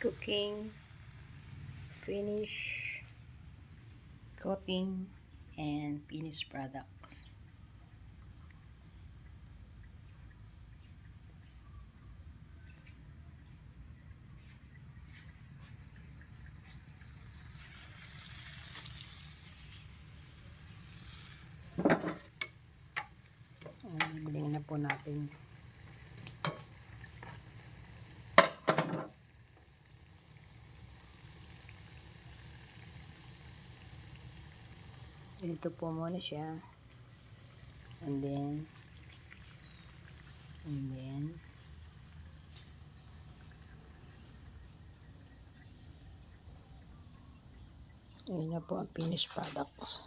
cooking, finish, coating, and finished products. Ayan, Bibilhin na po natin. Ito po muna siya. And then, and then, Ayan na po ang finished product.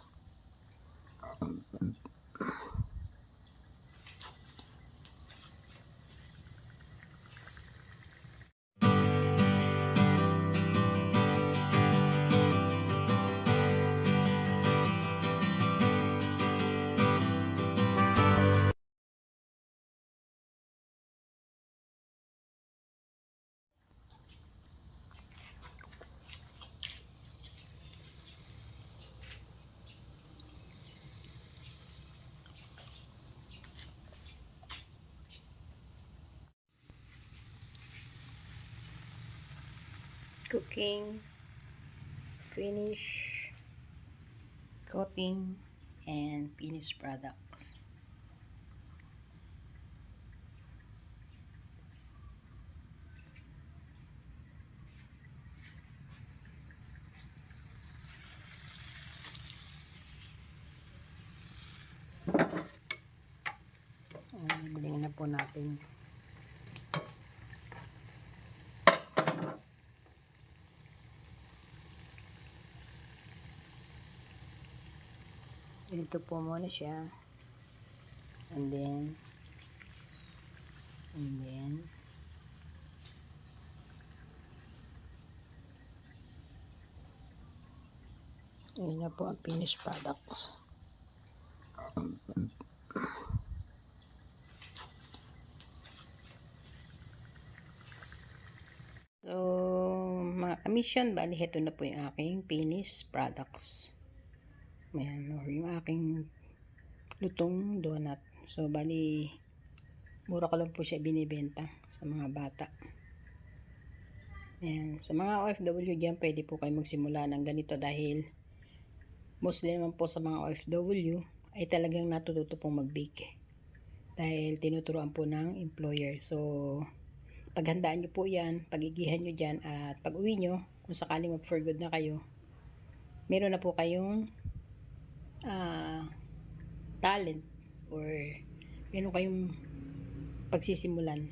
Cooking, finish, coating, and finished products. Ayan, Bibilhin na po natin. Ito po muna siya. And then, and then, Ayan na po ang finished product. So, mga commission, bali ito na po yung aking finished products. Ayan, or yung aking lutong donut. So, bali, mura ko lang po siya binibenta sa mga bata. Ayan, sa mga OFW dyan, pwede po kayo magsimula ng ganito dahil mostly naman po sa mga OFW ay talagang natututo pong mag-bake. Dahil tinuturoan po ng employer. So, paghandaan nyo po yan, pagigihan nyo dyan, at pag uwi nyo, kung sakaling mag for good na kayo, meron na po kayong ah, talent or meron kayong pagsisimulan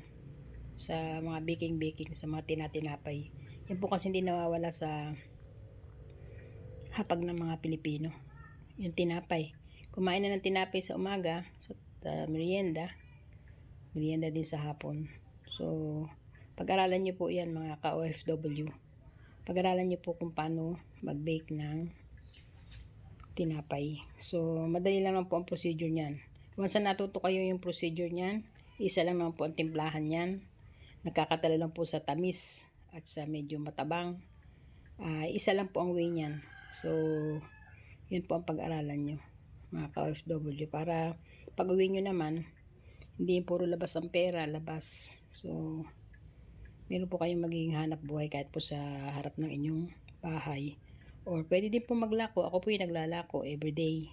sa mga baking-baking, sa mga tinatinapay. Yan po kasi hindi nawawala sa hapag ng mga Pilipino. Yung tinapay. Kumain na ng tinapay sa umaga, sa merienda, merienda din sa hapon. So, pag-aralan nyo po yan mga ka-OFW. Pag-aralan nyo po kung paano mag-bake ng tinapay. So, madali lang po ang procedure niyan. Once na natuto kayo yung procedure niyan, isa lang naman po ang timplahan niyan. Nagkakatala lang po sa tamis at sa medyo matabang. Ah, isa lang po ang way niyan. So, yun po ang pag-aralan nyo mga ka-OFW para pag uwi nyo naman hindi puro labas ang pera, labas. So, meron po kayong magiging hanap buhay kahit po sa harap ng inyong bahay. Or pwede din po maglako. Ako po yung naglalako everyday.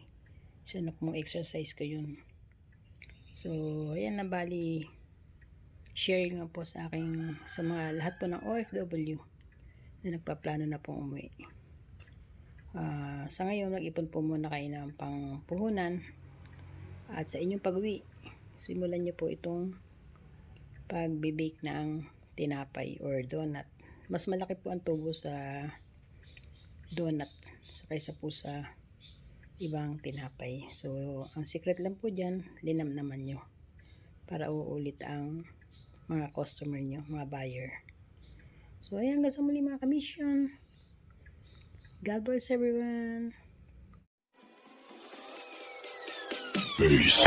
So, na pong exercise ko yun. So, ayan na bali sharing nga po sa aking sa mga lahat po ng OFW na nagpaplano na pong umuwi. Ah, sa ngayon, nag-ipon po muna kayo ng pangpuhunan at sa inyong pag-uwi, simulan niyo po itong pag-bake ng tinapay or donut. Mas malaki po ang tubo sa donut sa kaysa po sa ibang tinapay. So, ang secret lang po dyan, linam naman nyo para uulit ang mga customer nyo, mga buyer. So, ayan, hanggang sa muli mga kamisyon. God bless everyone. Peace.